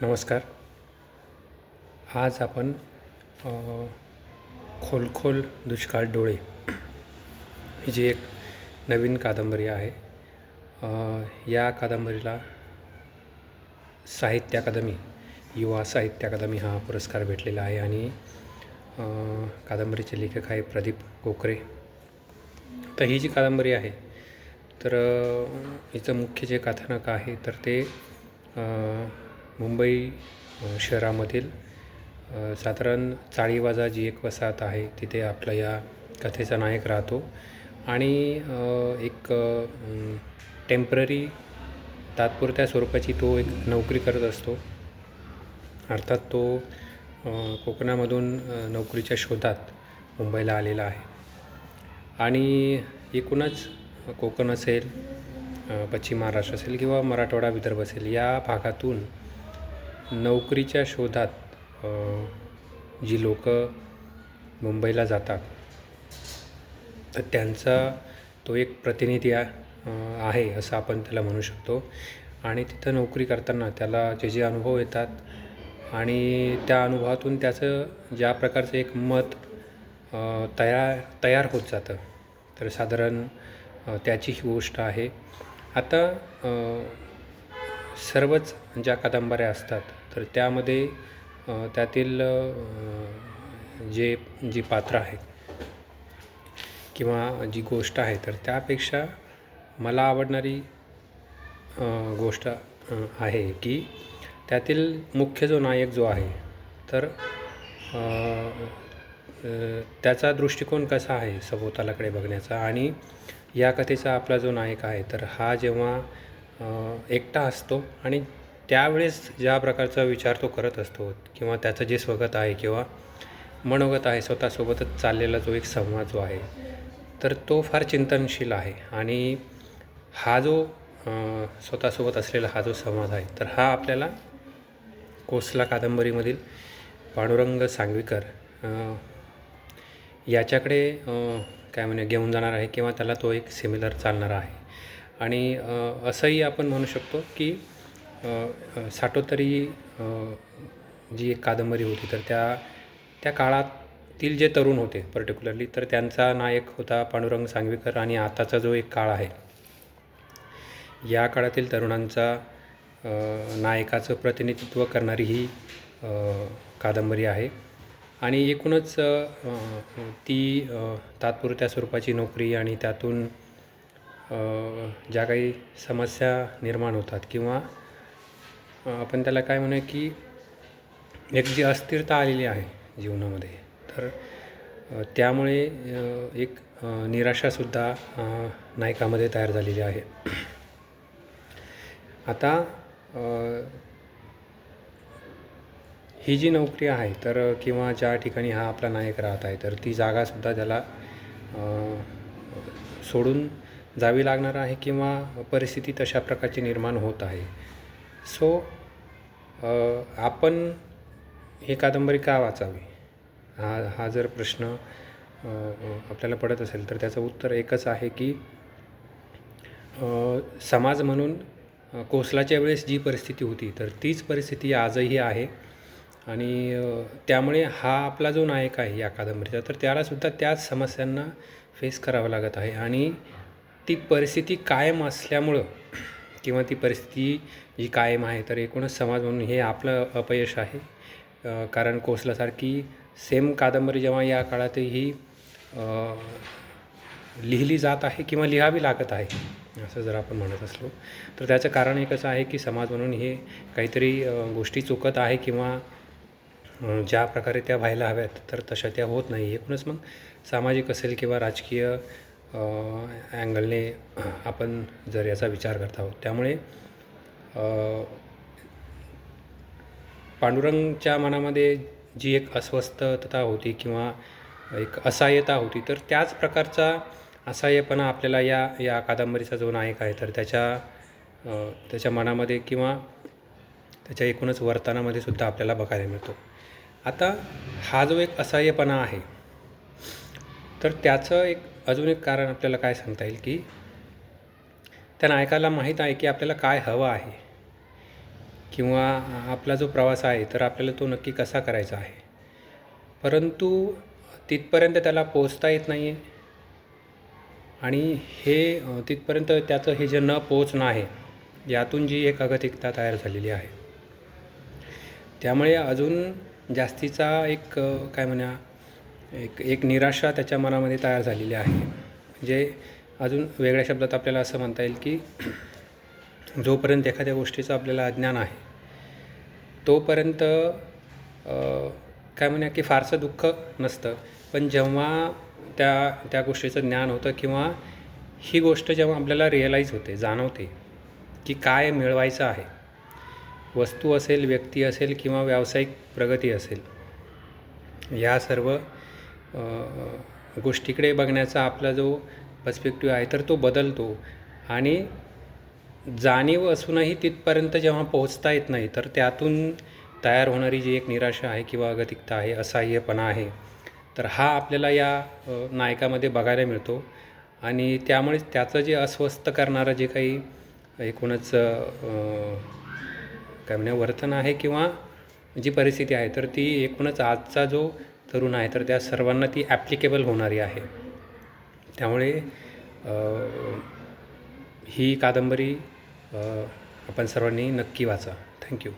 नमस्कार. आज आपण खोलखोल दुष्काळ डोळे ही जी एक नवीन कादंबरी आहे या कादंबरीला साहित्य अकादमी युवा साहित्य अकादमी हा पुरस्कार भेटलेला आहे आणि कादंबरीचे लेखक आहे प्रदीप कोकरे. तर ही जी कादंबरी आहे तर हिचं मुख्य जे कथानक आहे तर ते मुंबई शहरामधील साधारण चाळीवाजा जी एक वसाहत आहे तिथे आपला या कथेचा नायक राहतो. आणि एक टेंपररी तात्पुरत्या स्वरूपाची तो एक नोकरी करत असतो. अर्थात तो कोकणामधून नोकरीच्या शोधात मुंबईला आलेला आहे. आणि एकूणच कोकण असेल पश्चिम महाराष्ट्र असेल किंवा मराठवाडा विदर्भ असेल या भागातून नोकरीच्या शोधात जी लोक मुंबईला जातात तर त्यांचा तो एक प्रतिनिधी आहे असं आपण त्याला म्हणू शकतो. आणि तिथं नोकरी करताना त्याला जे जे अनुभव येतात आणि त्या अनुभवातून त्याचं ज्या प्रकारचं एक मत तयार तयार होत जातं. तर साधारण त्याची ही गोष्ट आहे. आता सर्वच ज्या कादंबऱ्या असतात तर त्यामध्ये त्यातील जे जी पात्र आहेत किंवा जी गोष्ट आहे तर त्यापेक्षा मला आवडणारी गोष्ट आहे की त्यातील मुख्य जो नायक जो आहे तर त्याचा दृष्टिकोन कसा आहे सभोवतालाकडे बघण्याचा आणि या कथेचा आपला जो नायक आहे तर हा जेव्हा एकटा असतो आणि त्यावेळेस ज्या प्रकारचा विचार तो करत असतो किंवा त्याचं जे स्वगत आहे किंवा मनोगत आहे स्वतःसोबतच चाललेला जो एक संवाद जो आहे तर तो फार चिंतनशील आहे. आणि हा जो स्वतःसोबत असलेला हा जो संवाद आहे तर हा आपल्याला कोसला कादंबरीमधील पांडुरंग सांगवीकर याच्याकडे काय म्हणे घेऊन जाणार आहे किंवा त्याला तो एक सिमिलर चालणारा आहे. आणि असंही आपण म्हणू शकतो की साठोतरी जी एक कादंबरी होती तर त्या त्या काळातील जे तरुण होते पर्टिक्युलरली तर त्यांचा नायक होता पांडुरंग सांगवीकर आणि आताचा जो एक काळ आहे या काळातील तरुणांचा नायकाचं प्रतिनिधित्व करणारी ही कादंबरी आहे. आणि एकूणच ती तात्पुरत्या स्वरूपाची नोकरी आणि त्यातून ज्या काही समस्या निर्माण होतात किंवा आपण त्याला काय म्हणूया की एक जी अस्थिरता आलेली आहे जीवनामध्ये तर त्यामुळे एक निराशासुद्धा नायकामध्ये तयार झालेली आहे. आता ही जी नोकरी आहे तर किंवा ज्या ठिकाणी हा आपला नायक राहत आहे तर ती जागासुद्धा त्याला सोडून जावी लागणार आहे किंवा परिस्थिती तशा प्रकारची निर्माण होत आहे. सो आपण ही कादंबरी का वाचावी? हा हा जर प्रश्न आपल्याला पडत असेल तर त्याचं उत्तर एकच आहे की समाज म्हणून कोसलाच्या वेळेस जी परिस्थिती होती तर तीच परिस्थिती आजही आहे. आणि त्यामुळे हा आपला जो नायक आहे या कादंबरीचा तर त्यालासुद्धा त्याच समस्यांना फेस करावं लागत आहे. आणि ती परिस्थिती कायम असल्यामुळं किंवा ती परिस्थिती जी कायम आहे तर एकूणच समाज म्हणून हे आपलं अपयश आहे. कारण कोसलासारखी सेम कादंबरी जेव्हा या काळातही लिहिली जात आहे किंवा लिहावी लागत आहे असं जर आपण म्हणत असलो तर त्याचं कारण एकच आहे की समाज म्हणून हे काहीतरी गोष्टी चुकत आहे किंवा ज्या प्रकारे त्या व्हायला हव्यात तर तशा त्या होत नाही. एकूणच मग सामाजिक असेल किंवा राजकीय अँगलने आपण जर याचा विचार करत आहोत त्यामुळे पांडुरंगच्या मनामध्ये जी एक अस्वस्थता होती किंवा एक असहाय्यता होती तर त्याच प्रकारचा असहाय्यपणा आपल्याला या या कादंबरीचा जो नायक आहे तर त्याच्या त्याच्या मनामध्ये किंवा त्याच्या एकूणच वर्तनामध्ये सुद्धा आपल्याला बघायला मिळतो. आता हा जो एक असहाय्यपणा आहे तर त्याचं एक अजून एक कारण आपल्याला काय सांगता येईल की त्या नायकाला माहीत आहे की आपल्याला काय हवं आहे. किंवा आपला जो प्रवास आहे तर आपल्याला तो नक्की कसा करायचा आहे. परंतु तिथपर्यंत त्याला पोचता येत नाही आहे आणि हे तिथपर्यंत त्याचं हे जे न पोचणं आहे यातून जी एक अगतिकता तयार झालेली आहे. त्यामुळे अजून जास्तीचा एक काय म्हणा एक एक निराशा त्याच्या मनामध्ये तयार झालेली आहे. म्हणजे अजून वेगळ्या शब्दात आपल्याला असं म्हणता येईल की जोपर्यंत एखाद्या गोष्टीचं आपल्याला अज्ञान आहे तोपर्यंत काय म्हणूया की फारसं दुःख नसतं. पण जेव्हा त्या त्या गोष्टीचं ज्ञान होतं किंवा ही गोष्ट जेव्हा आपल्याला रिअलाईज होते जाणवते की काय मिळवायचं आहे वस्तू असेल व्यक्ती असेल किंवा व्यावसायिक प्रगती असेल या सर्व गोष्टीकडे बघण्याचा आपला जो पर्स्पेक्टिव्ह आहे तर तो बदलतो. आणि जाणीव असूनही तिथपर्यंत जेव्हा पोहोचता येत नाही तर त्यातून तयार होणारी जी एक निराशा आहे किंवा अगतिकता आहे असहाय्यपणा आहे तर हा आपल्याला या नायकामध्ये बघायला मिळतो. आणि त्यामुळेच त्याचं जे अस्वस्थ करणारं जे काही एकूणच काय म्हणूया वर्तन आहे किंवा जी परिस्थिती आहे तर ती एकूणच आजचा जो तरुण आहे तर त्या सर्वांना ती ॲप्लिकेबल होणारी आहे. त्यामुळे ही कादंबरी आपण सर्वांनी नक्की वाचा. थँक्यू